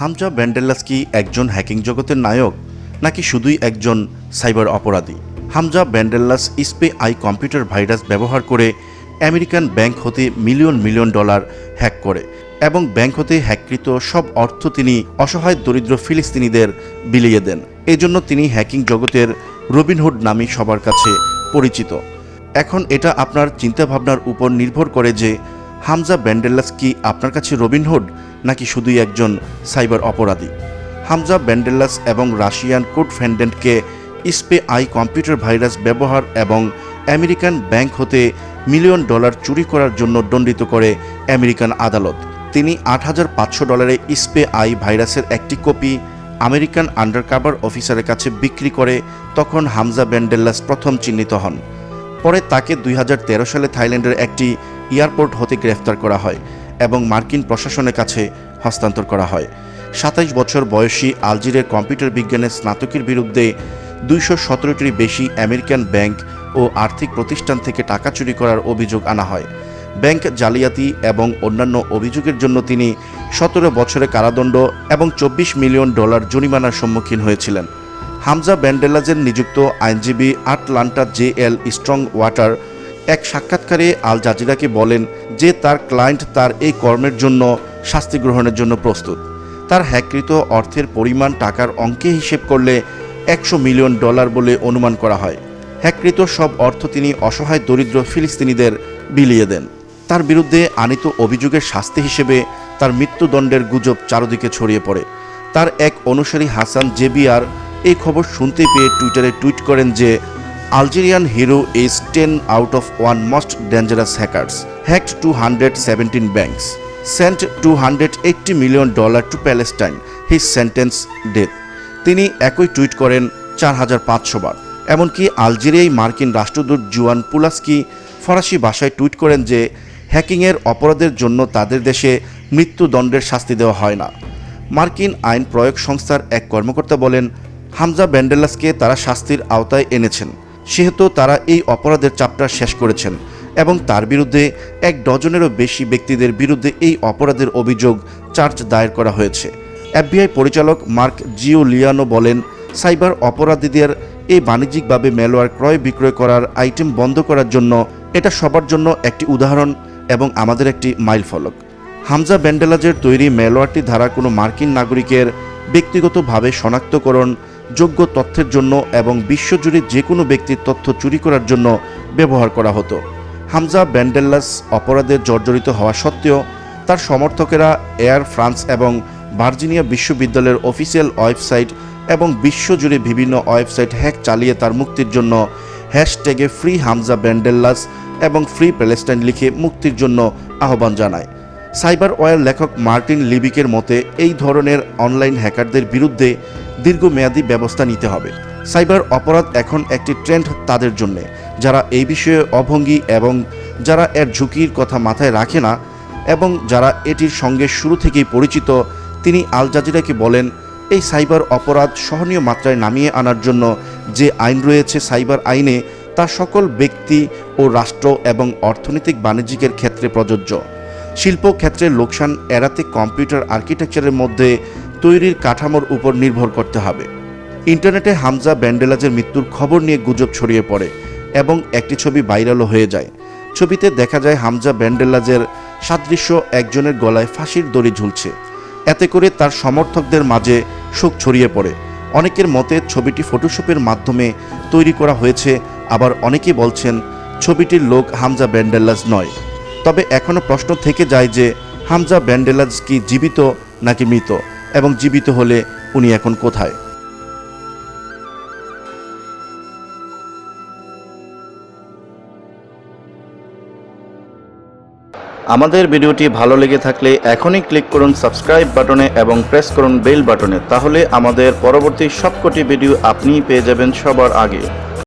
হামজা ব্যান্ডেলাস কি একজন হ্যাকিং জগতের নায়ক, নাকি শুধুই একজন সাইবার অপরাধী? Hamza Bendelladj SpyEye computer virus ব্যবহার করে আমেরিকান ব্যাংক হতে মিলিয়ন মিলিয়ন ডলার হ্যাক করে এবং ব্যাংক হতে হ্যাককৃত সব অর্থ তিনি অসহায়, দরিদ্র ফিলিস্তিনিদের বিলিয়ে দেন। এজন্য তিনি হ্যাকিং জগতের রবিনহুড নামে সবার কাছে পরিচিত। এখন এটা আপনার চিন্তাভাবনার উপর নির্ভর করে যে হামজা ব্যান্ডেলাস কি আপনার কাছে রবিনহুড নাকি শুধুই একজন সাইবার অপরাধী? হামজা ব্যান্ডেলাস এবং রাশিয়ান কোড ফ্যান্ডেন্টকে স্পে আই কম্পিউটার ভাইরাস ব্যবহার এবং আমেরিকান ব্যাংক হতে মিলিয়ন ডলার চুরি করার জন্য দণ্ডিত করে আমেরিকান আদালত। তিনি আট হাজার পাঁচশো ডলারে স্পে আই ভাইরাসের একটি কপি আমেরিকান আন্ডারকাভার অফিসারের কাছে বিক্রি করে তখন হামজা ব্যান্ডেলাস প্রথম চিহ্নিত হন। পরে তাকে দুই হাজার তেরো সালে থাইল্যান্ডের একটি এয়ারপোর্ট হতে গ্রেফতার করা হয়। এবং মার্কিন প্রশাসনের কাছে হস্তান্তর করা হয়। সাতাইশ বছর বয়সী আলজিরের কম্পিউটার বিজ্ঞানের স্নাতকের বিরুদ্ধে দুইশো সতেরোটির বেশি আমেরিকান ব্যাংক ও আর্থিক প্রতিষ্ঠান থেকে টাকা চুরি করার অভিযোগ আনা হয়। ব্যাংক জালিয়াতি এবং অন্যান্য অভিযোগের জন্য তিনি সতেরো বছরের কারাদণ্ড এবং চব্বিশ মিলিয়ন ডলার জরিমানার সম্মুখীন হয়েছিলেন। হামজা ব্যান্ডেলাজের নিযুক্ত আইনজীবী Atlanta J L Strongwater এক সাক্ষাৎকারে আল জাজিরাকে বলেন যে তার ক্লায়েন্ট তার এই কর্মের জন্য, শাস্তি গ্রহণের জন্য প্রস্তুত। তার হ্যাকৃত অর্থের পরিমাণ টাকার অঙ্কে হিসেব করলে একশো মিলিয়ন ডলার বলে অনুমান করা হয়। হ্যাকৃত সব অর্থ তিনি অসহায়, দরিদ্র ফিলিস্তিনিদের বিলিয়ে দেন। তার বিরুদ্ধে আনিত অভিযোগের শাস্তি হিসেবে তার মৃত্যুদণ্ডের গুজব চারদিকে ছড়িয়ে পড়ে। তার এক অনুসারী হাসান জেবিয়ার এই খবর শুনতে পেয়ে টুইটারে টুইট করেন যে Algerian hero is ten out of one most dangerous hackers hacked two hundred seventeen banks sent two hundred eighty million dollar to Palestine his sentence death তিনি একই টুইট করেন, চার হাজার পাঁচশো বার। এমনকি আলজেরিয়ায় মার্কিন রাষ্ট্রদূত জুয়ান পুলাস্কি ফরাসি ভাষায় টুইট করেন যে হ্যাকিংয়ের অপরাধের জন্য তাদের দেশে মৃত্যুদণ্ডের শাস্তি দেওয়া হয় না। মার্কিন আইন প্রয়োগ সংস্থার এক কর্মকর্তা বলেন, হামজা ব্যান্ডেলাসকে তারা শাস্তির আওতায় এনেছেন। সেহেতু তারা এই অপরাধের চাপটা শেষ করেছেন এবং তার বিরুদ্ধে এক ডজনেরও বেশি ব্যক্তিদের বিরুদ্ধে এই অপরাধের অভিযোগ চার্জ দায়ের করা হয়েছে। এফবিআই পরিচালক মার্ক জিওলিয়ানো বলেন, সাইবার অপরাধীদের এই বাণিজ্যিকভাবে ম্যালওয়্যার ক্রয় বিক্রয় করার আইটেম বন্ধ করার জন্য এটা সবার জন্য একটি উদাহরণ এবং আমাদের একটি মাইলফলক হামজা ব্যান্ডেলাজের তৈরি ম্যালওয়্যারটি ধারা কোনো মার্কিন নাগরিকের ব্যক্তিগতভাবে শনাক্তকরণ যোগ্য তথ্যের জন্য এবং বিশ্বজুড়ে যে কোনো ব্যক্তির তথ্য চুরি করার জন্য ব্যবহার করা হতো। হামজা ব্যান্ডেল্লাস অপরাধে জর্জরিত হওয়া সত্ত্বেও তার সমর্থকেরা এয়ার ফ্রান্স এবং ভার্জিনিয়া বিশ্ববিদ্যালয়ের অফিসিয়াল ওয়েবসাইট এবং বিশ্বজুড়ে বিভিন্ন ওয়েবসাইট হ্যাক চালিয়ে তার মুক্তির জন্য হ্যাশট্যাগে ফ্রি হামজা ব্যান্ডেল্লাস এবং ফ্রি প্যালেস্টাইন লিখে মুক্তির জন্য আহ্বান জানায়। সাইবার ওয়ার লেখক মার্টিন লিবিকের মতে, এই ধরনের অনলাইন হ্যাকারদের বিরুদ্ধে দীর্ঘমেয়াদী ব্যবস্থা নিতে হবে। সাইবার অপরাধ এখন একটি ট্রেন্ড তাদের জন্য। যারা এই বিষয়ে অভঙ্গী এবং যারা এর ঝুঁকির কথা মাথায় রাখে না এবং যারা এটির সঙ্গে শুরু থেকেই পরিচিত, তিনি আল জাজিরাকে বলেন, এই সাইবার অপরাধ সহনীয় মাত্রায় নামিয়ে আনার জন্য যে আইন রয়েছে সাইবার আইনে, তা সকল ব্যক্তি ও রাষ্ট্র এবং অর্থনৈতিক বাণিজ্যিকের ক্ষেত্রে প্রযোজ্য। শিল্প ক্ষেত্রে লোকসান এড়াতে কম্পিউটার আর্কিটেকচারের মধ্যে তৈরির কাঠামোর উপর নির্ভর করতে হবে। ইন্টারনেটে হামজা ব্যান্ডেলাজের মৃত্যুর খবর নিয়ে গুজব ছড়িয়ে পড়ে এবং একটি ছবি ভাইরালও হয়ে যায়। ছবিতে দেখা যায় হামজা ব্যান্ডেলাজের সাদৃশ্য একজনের গলায় ফাঁসির দড়ি ঝুলছে। এতে করে তার সমর্থকদের মাঝে শোক ছড়িয়ে পড়ে। অনেকের মতে ছবিটি ফটোশপের মাধ্যমে তৈরি করা হয়েছে, আবার অনেকে বলছেন ছবিটির লোক হামজা ব্যান্ডেলাজ নয়। তবে এখনও প্রশ্ন থেকে যায় যে হামজা ব্যান্ডেলাজ কি জীবিত নাকি মৃত। এবং জীবিত হলে উনি এখন কোথায়? আমাদের ভিডিওটি ভালো লেগে থাকলে এখনই ক্লিক করুন সাবস্ক্রাইব বাটনে এবং প্রেস করুন বেল বাটনে, তাহলে আমাদের পরবর্তী সবকটি ভিডিও আপনিই পেয়ে যাবেন সবার আগে।